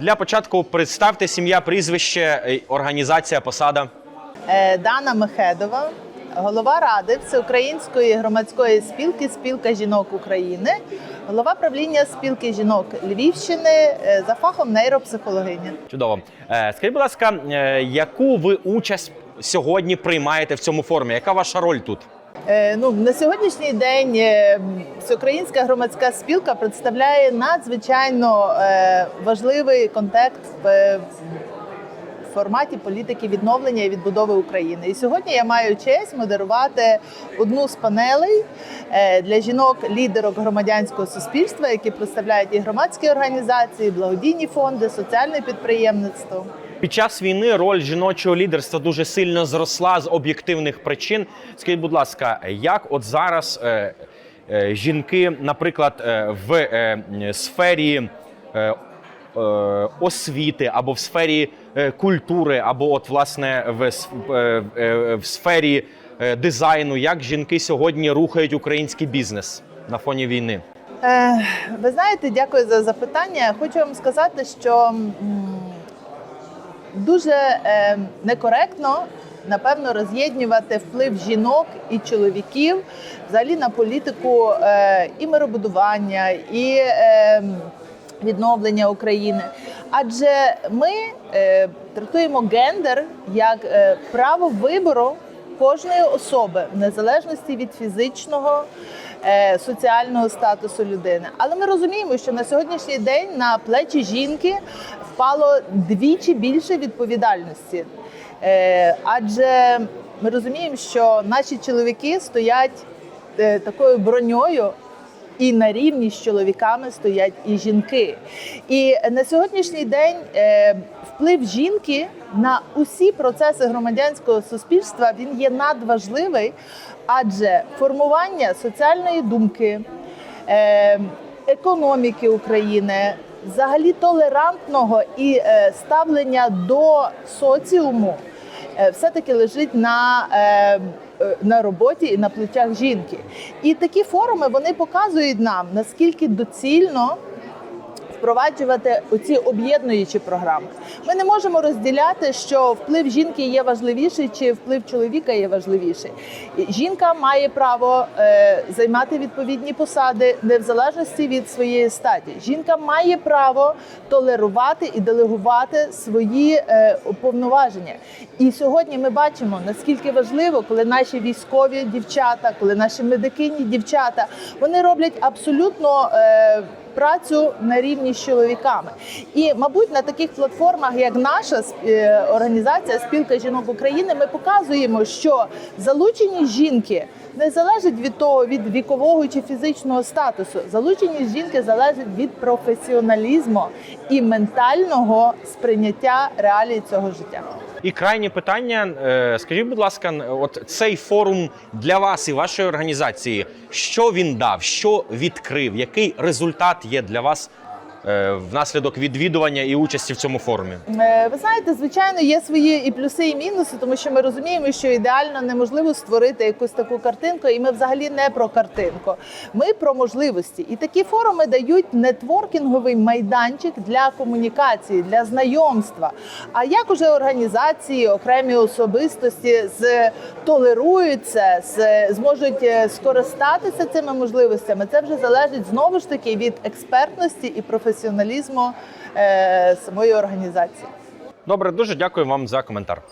Для початку представте сім'я, прізвище, організація, посада. Е, Дана Мехедова, голова ради Всеукраїнської громадської спілки Спілка жінок України, голова правління спілки жінок Львівщини е, за фахом нейропсихологиня. Чудово. Е, Скажіть, будь ласка, яку ви участь сьогодні приймаєте в цьому форумі? Яка ваша роль тут? Е, Ну на сьогоднішній день е, Всеукраїнська громадська спілка представляє надзвичайно е, важливий контекст в. форматі політики відновлення і відбудови України. І сьогодні я маю честь модерувати одну з панелей для жінок-лідерок громадянського суспільства, які представляють і громадські організації, благодійні фонди, соціальне підприємництво. Під час війни роль жіночого лідерства дуже сильно зросла з об'єктивних причин. Скажіть, будь ласка, як от зараз е, е, жінки, наприклад, е, в е, сфері е, е, освіти або в сфері е, культури, або от власне в, е, е, в сфері е, дизайну, як жінки сьогодні рухають український бізнес на фоні війни? Е, ви знаєте, дякую за запитання. Хочу вам сказати, що дуже е, некоректно. Напевно, роз'єднювати вплив жінок і чоловіків взагалі на політику е, і миробудування, і е, відновлення України. Адже ми е, трактуємо гендер як е, право вибору кожної особи в незалежності від фізичного соціального статусу людини. Але ми розуміємо, що на сьогоднішній день на плечі жінки впало двічі більше відповідальності. Е, Адже ми розуміємо, що наші чоловіки стоять е, такою броньою. І на рівні з чоловіками стоять і жінки. І на сьогоднішній день е, вплив жінки на усі процеси громадянського суспільства він є надважливий, адже формування соціальної думки, е, економіки України, взагалі толерантного і е, ставлення до соціуму е, все-таки лежить на, на роботі і на плечах жінки. І такі форуми вони показують нам, наскільки доцільно впроваджувати оці об'єднуючі програми. Ми не можемо розділяти, що вплив жінки є важливіший чи вплив чоловіка є важливіший. Жінка має право е, займати відповідні посади не в залежності від своєї статі. Жінка має право толерувати і делегувати свої е, повноваження. І сьогодні ми бачимо наскільки важливо, коли наші військові дівчата, коли наші медикині дівчата вони роблять абсолютно. Е, працю на рівні з чоловіками. І, мабуть, на таких платформах, як наша е, організація Спілка жінок України, ми показуємо, що залученість жінки не залежить від того, від вікового чи фізичного статусу. Залученість жінки залежить від професіоналізму і ментального сприйняття реалій цього життя. І крайнє питання. Е, Скажіть, будь ласка, от цей форум для вас і вашої організації, що він дав, що відкрив, який результат є для вас внаслідок відвідування і участі в цьому форумі? Е, Ви знаєте, звичайно, є свої і плюси, і мінуси, тому що ми розуміємо, що ідеально неможливо створити якусь таку картинку, і ми взагалі не про картинку. Ми про можливості. І такі форуми дають нетворкінговий майданчик для комунікації, для знайомства. А як уже організації, окремі особистості з толерують це, з, зможуть е, скористатися цими можливостями, це вже залежить знову ж таки від експертності і професіоналізму е, самої організації. Добре, дуже дякую вам за коментар.